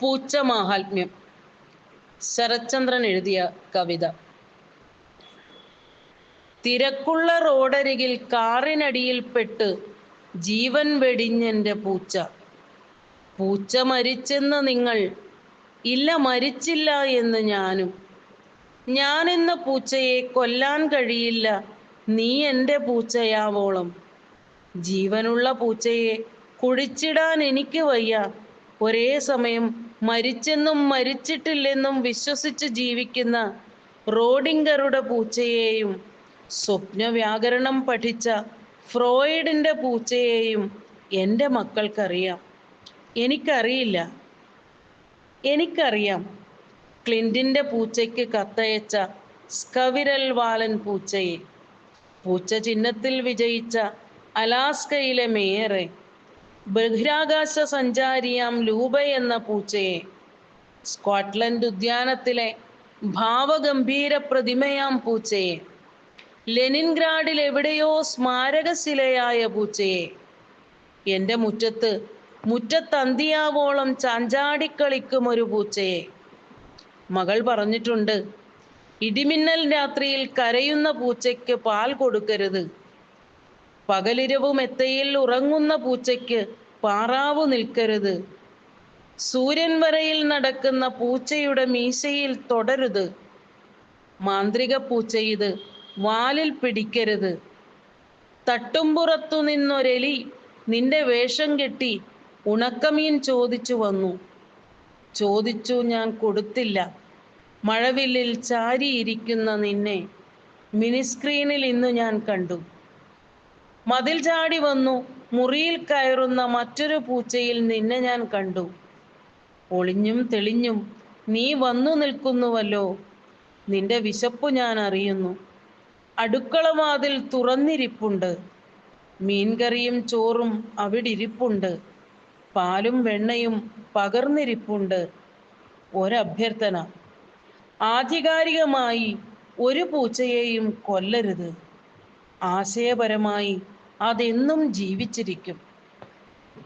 പൂച്ച മാഹാത്മ്യം ശരത്ചന്ദ്രൻ എഴുതിയ കവിത. തിരക്കുള്ള റോഡരികിൽ കാറിനടിയിൽപ്പെട്ട് ജീവൻ വെടിഞ്ഞെന്റെ പൂച്ച. പൂച്ച മരിച്ചെന്ന് നിങ്ങൾ ഇല്ല മരിച്ചില്ല എന്ന് ഞാനും. ഞാൻ ഞാനെന്ന പൂച്ചയെ കൊല്ലാൻ കഴിയില്ല നീ എന്റെ പൂച്ചയാവോളം. ജീവനുള്ള പൂച്ചയെ കുഴിച്ചിടാൻ എനിക്ക് വയ്യ. ഒരേ സമയം മരിച്ചെന്നും മരിച്ചിട്ടില്ലെന്നും വിശ്വസിച്ച് ജീവിക്കുന്ന റോഡിങ്കറുടെ പൂച്ചയെയും സ്വപ്ന വ്യാകരണം പഠിച്ച ഫ്രോയിഡിന്റെ പൂച്ചയെയും എന്റെ മക്കൾക്കറിയാം. എനിക്കറിയില്ല. എനിക്കറിയാം. ക്ലിന്റിന്റെ പൂച്ചയ്ക്ക് കത്തയച്ച സ്കവിരൽ വാലൻ പൂച്ചയെ. പൂച്ച ചിഹ്നത്തിൽ വിജയിച്ച അലാസ്കയിലെ മേയറെ ബഹിരാകാശ സഞ്ചാരിയാം ലൂബ എന്ന പൂച്ചയെ സ്കോട്ട്ലൻഡ് ഉദ്യാനത്തിലെ ഭാവഗംഭീര പ്രതിമയാം പൂച്ചയെ. ലെനിൻഗ്രാഡിൽ എവിടെയോ സ്മാരകശിലയായ പൂച്ചയെ. എന്റെ മുറ്റത്ത് മുറ്റത്തന്തിയാവോളം ചാഞ്ചാടിക്കളിക്കും ഒരു പൂച്ചയെ. മകൾ പറഞ്ഞിട്ടുണ്ട് ഇടിമിന്നൽ രാത്രിയിൽ കരയുന്ന പൂച്ചയ്ക്ക് പാൽ കൊടുക്കരുത്. പകലിരവും മെത്തയിൽ ഉറങ്ങുന്ന പൂച്ചയ്ക്ക് പാറാവു നിൽക്കരുത്. സൂര്യൻ വരയിൽ നടക്കുന്ന പൂച്ചയുടെ മീശയിൽ തുടരുത്. മാന്ത്രിക പൂച്ച ഇത് വാലിൽ പിടിക്കരുത്. തട്ടുംപുറത്തു നിന്നൊരെലി നിന്റെ വേഷം കെട്ടി ഉണക്കമീൻ ചോദിച്ചു വന്നു. ചോദിച്ചു ഞാൻ കൊടുത്തില്ല. മഴവില്ലിൽ ചാരിയിരിക്കുന്ന നിന്നെ. മിനിസ്ക്രീനിൽ ഇന്ന് ഞാൻ കണ്ടു. മതിൽ ചാടി വന്നു. മുറിയിൽ കയറുന്ന മറ്റൊരു പൂച്ചയിൽ നിന്നെ ഞാൻ കണ്ടു. ഒളിഞ്ഞും തെളിഞ്ഞും നീ വന്നു നിൽക്കുന്നുവല്ലോ. നിന്റെ വിശപ്പു ഞാൻ അറിയുന്നു. അടുക്കള അടുക്കളവാതിൽ തുറന്നിരിപ്പുണ്ട്. മീൻകറിയും ചോറും അവിടെ ഇരിപ്പുണ്ട്. പാലും വെണ്ണയും പകർന്നിരിപ്പുണ്ട്. ഒരഭ്യർത്ഥന. ആധികാരികമായി ഒരു പൂച്ചയെയും കൊല്ലരുത്. ആശയപരമായി അതെന്നും ജീവിച്ചിരിക്കും.